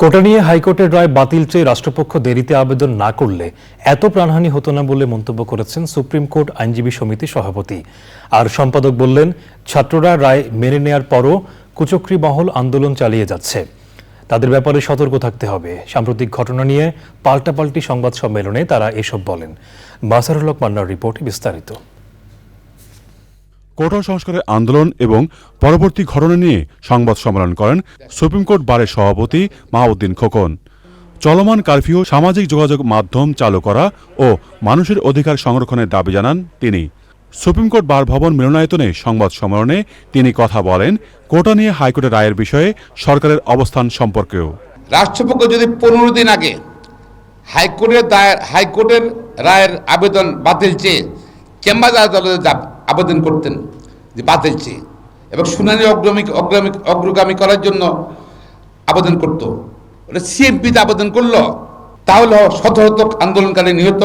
কোটা নিয়ে হাইকোর্টের রায় বাতিল চেয়ে রাষ্ট্রপক্ষ দেরিতে আবেদন না করলে এত প্রাণহানি হতো না বলে মন্তব্য করেছেন সুপ্রিম কোর্ট আইনজীবী সমিতি সভাপতি। আর সম্পাদক বললেন, ছাত্ররা রায় মেনে নেয়ার পরও কুচক্রী মহল আন্দোলন চালিয়ে যাচ্ছে। তাদের ব্যাপারে সতর্ক থাকতে হবে। সাম্প্রতিক ঘটনা নিয়ে পাল্টাপাল্টি সংবাদ সম্মেলনে তারা এসব বলেন। বাসারুল হক মান্নার রিপোর্ট বিস্তারিত। কোটা সংস্কারের আন্দোলন এবং পরবর্তী ঘটনা নিয়ে সংবাদ সম্মেলন করেন সুপ্রিম কোর্ট বারের সভাপতি মাহউদ্দিন খোকন। চলমান কারফিউ, সামাজিক যোগাযোগ মাধ্যম চালু করা ও মানুষের অধিকার সংরক্ষণের দাবি জানান তিনি। সুপ্রিম কোর্ট বার ভবন মিলনায়তনে সংবাদ সম্মেলনে তিনি কথা বলেন, কোটা নিয়ে হাইকোর্টের রায়ের বিষয়ে সরকারের অবস্থান সম্পর্কেও। রাষ্ট্রপক্ষ যদি পনেরো দিন আগে হাইকোর্টের দায়ের হাইকোর্টের রায়ের আবেদন বাতিল চেয়ে চেম্বার আদালতে আবেদন করতেন যে বাতিল চেয়ে এবং শুনানি অগ্রমী অগ্রমী অগ্রগামী করার জন্য আবেদন করতো। ওটা সিএমপিতে আবেদন করল, তাহলে শত শত আন্দোলনকারী নিহত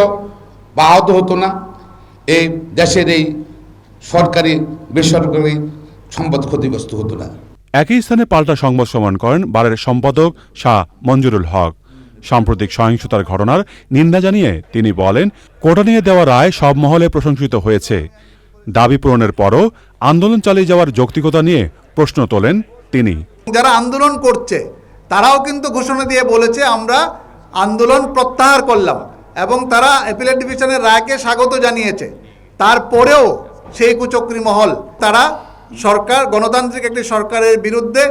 বা আহত হতো না। এই দেশের এই সরকারি বেসরকারি সম্পদ ক্ষতিগ্রস্ত হতো না। একই স্থানে পাল্টা সংবাদ সম্মেলন করেন বারের সম্পাদক শাহ মঞ্জুরুল হক। সাম্প্রতিক সহিংসতার ঘটনার নিন্দা জানিয়ে তিনি বলেন, কোটা নিয়ে দেওয়া রায় সব মহলে প্রশংসিত হয়েছে। দাবি পূরণের পরও আন্দোলন চালিয়ে যাওয়ার যৌক্তিকতা নিয়ে প্রশ্ন তোলেন তিনি। যারা আন্দোলন করছে, তারাও কিন্তু ঘোষণা দিয়ে বলেছে, আমরা আন্দোলন প্রত্যাহার করলাম এবং তারা অ্যাপিলেট ডিভিশনের রায়কে স্বাগত জানিয়েছে। তারপরেও সেই কুচক্রী মহল, তারা সরকার, গণতান্ত্রিক একটি সরকারের বিরুদ্ধে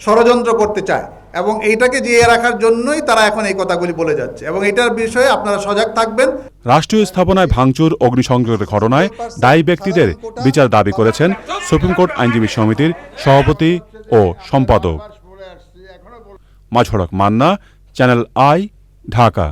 ষড়যন্ত্র করতে চায়। এবং এইটাকে জিয়ে রাখার জন্যই তারা এখন এই কথাগুলি বলে যাচ্ছে। এবং এটার বিষয়ে আপনারা সজাগ থাকবেন। রাষ্ট্রীয় স্থাপনায় ভাঙচুর, অগ্নিসংযোগের ঘটনায় দায়ী ব্যক্তিদের বিচার দাবি করেছেন সুপ্রিম কোর্ট আইনজীবী সমিতির সভাপতি ও সম্পাদক। মাঝড়ক মান্না, চ্যানেল আই, ঢাকা।